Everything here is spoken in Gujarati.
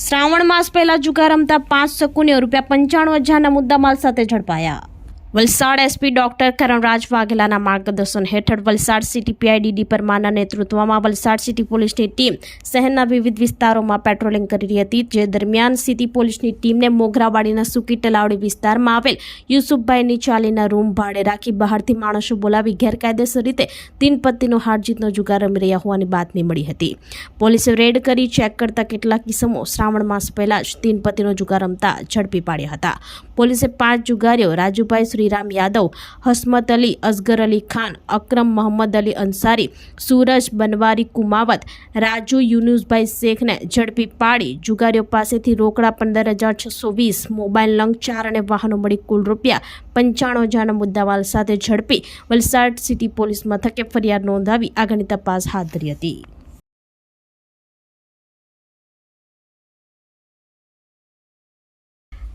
શ્રાવણ માસ પહેલા જુગાર રમતા પાંચ શકુને રૂપિયા પંચાણું હજારના મુદ્દામાલ સાથે ઝડપાયા. વલસાડ એસપી ડોક્ટર કરણરાજ વાઘેલાના માર્ગદર્શન હેઠળ વલસાડ સિટી પીઆઈડીડી પરમાના નેતૃત્વમાં વલસાડ સિટી પોલીસની ટીમ શહેરના વિવિધ વિસ્તારોમાં પેટ્રોલિંગ કરી રહી હતી, જે દરમિયાન સિટી પોલીસની ટીમને મોગરાવાડીના સુકી તલાવડી વિસ્તારમાં આવેલ યુસુફભાઈની ચાલીના રૂમ ભાડે રાખી બહારથી માણસો બોલાવી ગેરકાયદેસર રીતે તીન પત્તીનો હાર જીતનો જુગાર રમી રહ્યા હોવાની બાતમી મળી હતી. પોલીસે રેડ કરી ચેક કરતા કેટલાક કિસ્મો શ્રાવણ માસ પહેલા જ તીન પત્તીનો જુગાર રમતા ઝડપી પાડ્યા હતા. પોલીસે પાંચ જુગારીઓ, રાજુભાઈ શ્રીરામ યાદવ, હસમત અલી અસગર અલી ખાન, અક્રમ મોહમ્મદ અલી અંસારી, સૂરજ બનવારી કુમાવત, રાજુ યુનુસભાઈ શેખને ઝડપી પાડી, જુગારીઓ પાસેથી રોકડા પંદર હજાર છસો વીસ, મોબાઈલ લંગ ચાર અને વાહનો મળી કુલ રૂપિયા પંચાણું હજારના મુદ્દામાલ સાથે ઝડપી વલસાડ સિટી પોલીસ મથકે ફરિયાદ નોંધાવી આગળની તપાસ હાથ ધરી હતી.